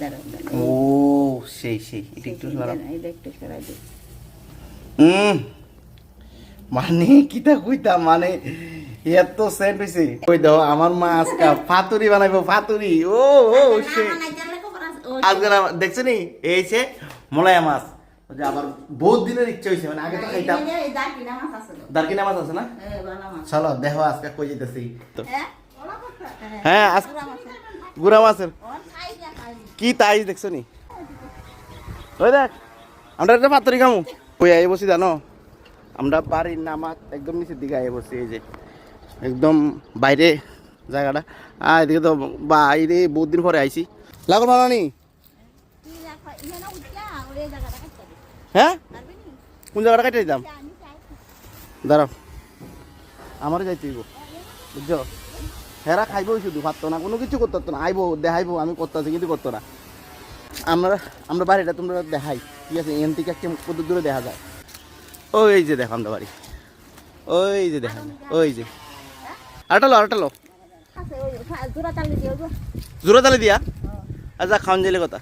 দাঁড়াও দাঁড়াও। ও সেই সেই এটা একটু সরাও। এটা একটু সরাই দিই। হুম মানে কিতা কইতা মানে এত সেন্ট হইছে। কই দাও আমার মা আজকা ফাতুরি বানাইবো ফাতুরি। ও ও সেই আজকে দেখছ নি? এই সে মলায়া মাছ। যে আমার বহুত দিনের ইচ্ছা হইছে মানে আগে তো খাইতাম। দারকিনা মাছ আছে না চলো দেখো আজকে কই যেতেছি। হ্যাঁ গুড়া মাছের। কি তাই দেখছ নি? ওই দেখ, আমরা একটা পাতরি খামু। কই আই বসি জানো? আমরা বাড়ির নামাত একদম নিচের দিকে আই বসছি এই যে একদম বাইরে জায়গাটা। আর এদিকে তো বাইরে বহুত দিন পরে আইছি। লাগল ভালো নি? হ্যাঁ? কোন জায়গাটা কাটে দিতাম? দাঁড়াও। আমারও যাইতে বুঝছ? হেরা খাইব শুধু ভাবতো না, কোনো কিছু করতো না। আইবো, দেখাইবো, আমি করতেছি, কিন্তু করতো না। আমরা আমরা বাড়িটা তোমরা দেখাই, ঠিক আছে? এন থেকে একটা কত দূরে দেখা যায়? ওই যে দেখো আমরা বাড়ি। ওই যে দেখা ওই যে। আটালো আটালো জোরে তালে দিয়া। আচ্ছা খাওয়ান যাইলে কথা।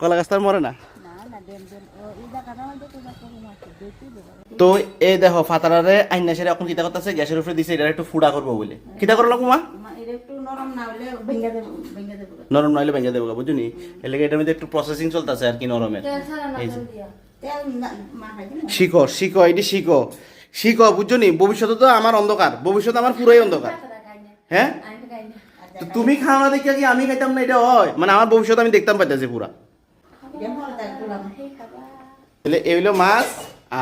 কলা গাছ তার মরে না? তো এই দেখো, ফাতারারে আইনা সেরে এখন কিতা করতেছে? গ্যাসের উপরে দিছে এটা একটু ফুডা করব বলে। কিতা করল কুমা? নরম না হলে ভেঙে দেবো বুঝুনি এর এটার মধ্যে একটু প্রসেসিং চলতেছে আর কি নরমের। শিখো শিখো এটি শিখো। শিখো, বুঝছ নি? ভবিষ্যতে তো আমার অন্ধকার ভবিষ্যৎ আমার পুরোই অন্ধকার। হ্যাঁ? তুমি খাও না দেখে আমি খাইতাম না? এটা হয়। মানে আমার ভবিষ্যৎ আমি দেখতাম পাইতেছি পুরা। তাহলে এই হইল মাছ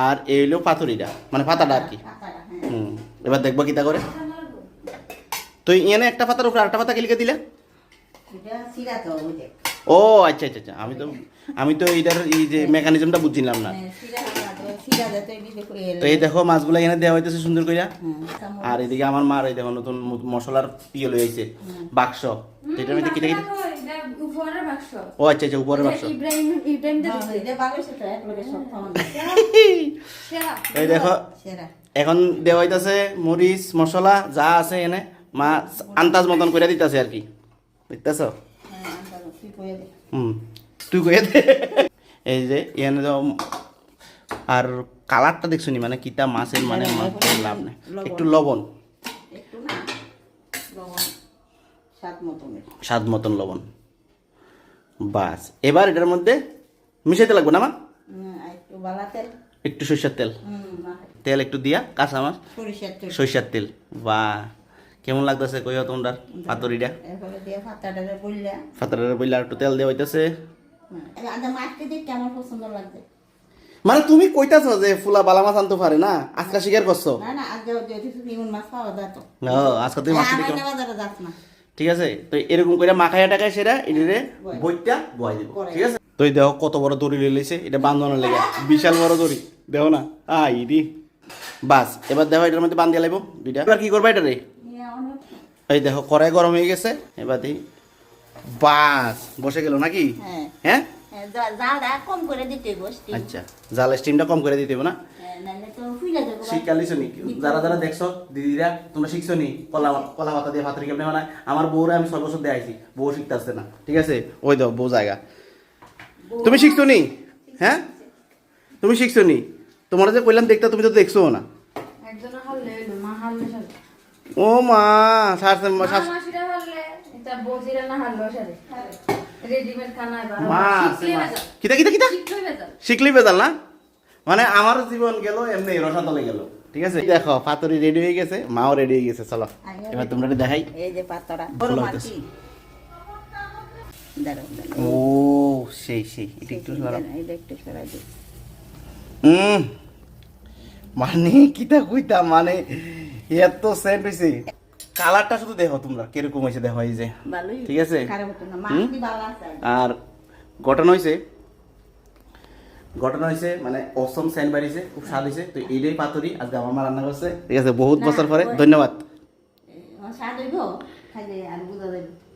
আর এই হইল পাথরিটা মানে পাতাটা আর কি। হুম এবার দেখব কিতা করে। তো এনে একটা পাতার উপরে আরেকটা পাতা কিলিকে দিলে? ও আচ্ছা আচ্ছা আচ্ছা আমি তো আমি তো এইটার এই যে মেকানিজমটা বুঝছিলাম না। তো এই দেখো মাছগুলো এনে দেওয়া হইতেছে সুন্দর কইরা। আর এদিকে আমার মার এই দেখো নতুন মশলার ইয়ে লই আইছে বাক্স। এটার মধ্যে ও আচ্ছা আচ্ছা উপরের বাক্স। এই দেখো এখন দেওয়া হইতাছে মরিচ মশলা যা আছে এনে মা আন্তাজ মতন করে দিতেছে আর কি। দেখতেছ? হুম তুই কয়ে দে। এই যে এনে দাও আর কালারটা দেখছ নি? মানে কিতা মাছের মানে মাছের লাভ নেই। একটু লবণ। স্বাদ মতন লবণ। বাস এবার এটার মধ্যে মিশাইতে লাগবে না মা? একটু সরিষার তেল। তেল। একটু দিয়া কাঁচা মাছ। সরিষার তেল। বা কেমন লাগতেছে কইও তোমরা পাতরিটা? পাতাটারে বললে আর একটু তেল দেওয়া হইতেছে। পছন্দ লাগছে। মানে তুমি কইতাছো যে ফুলা বালা মাছ আনতে পারে না? আজকা স্বীকার করছ? না না আজ যদি ইমন মাছ পাওয়া যেত ও আজকে তুমি মাছ আমার না বাজারে যাস না। ঠিক আছে? তো এরকম করে মাখাইয়া টাকায় সেটা এটিরে বইটা বয় দিব। ঠিক আছে? তো এই দেখো কত বড় দড়ি লইছে এটা বান্ধনের লেগে। বিশাল বড় দড়ি দেখো না? আই দি। বাস এবার দেখো এটার মধ্যে বান্ধিয়া লাগবো দুইটা। এবার কি করবা এটা রে? এই দেখো কড়াই গরম হয়ে গেছে এবার দিই বাস বসে গেল নাকি? হ্যাঁ হ্যাঁ। হ্যাঁ, জালটা কম করে দিতে বসতি আচ্ছা জাল স্টিমটা কম করে দিতে না? নাহলে তো ফুলে যাবে শিক্ষালিছো নি? যারা যারা দেখছ দিদিরা তোমরা শিখছো নি? কলা কলা পাতা দিয়ে ভাতের কেমনে বানায় আমার বউরে আমি ছয় বছর দেখাইছি বউ শিখতে আসছে না। ঠিক আছে? ওই দাও বউ জায়গা। তুমি শিখছো নি? হ্যাঁ? তুমি শিখছো নি? তোমার যে কইলাম দেখতে তুমি তো দেখছ না। ও মা সারছে কিতা কিতা কিতা? শিখলি বেজাল না? মানে আমার জীবন গেল এমনি রসাতলে গেল। ঠিক আছে? দেখো পাতুরি রেডি হয়ে গেছে মাও রেডি হয়ে গেছে চলো। এবার তোমরা দেখাই। এই যে দাঁড়াও ও সেই সেই। এটা একটু সরাও। এটা একটু সরাই উম, মানে কিতা কইতা মানে এত সেন্ট হইছে। কালারটা শুধু দেখো তোমরা কীরকম হয়েছে দেখো এই যে। ঠিক আছে? আর ঘটনা হয়েছে? ঘটনা হয়েছে মানে অসম সেন্ট বাড়িছে খুব স্বাদ হয়েছে। তো এইটাই পাতুরি আজকে আমার মা রান্না করছে। ঠিক আছে বহুত বছর পরে। ধন্যবাদ। স্বাদ হইব? খাইলে আর বুঝা যাবে